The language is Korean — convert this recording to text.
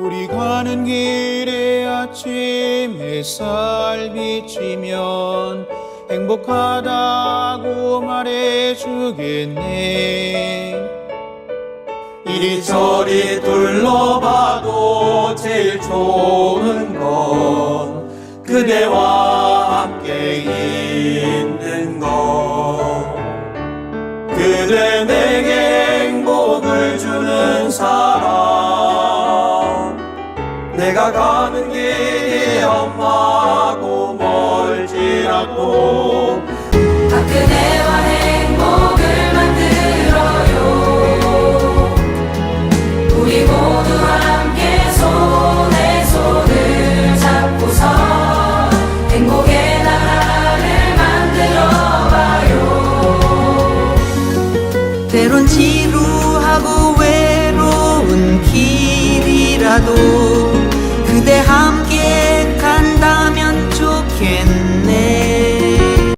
우리 가는 길에 아침 햇살 비치면 행복하다고 말해주겠네. 이리저리 둘러봐도 제일 좋은 건 그대와 함께 있는 것. 그대 내게 행복을 주는 사람 내가 가는 길이 엄마하고 멀지라도 다 그대와 행복을 만들어요. 우리 모두 함께 손에 손을 잡고서 행복의 나라를 만들어봐요. 때론 지루하고 외로운 길이라도 de ham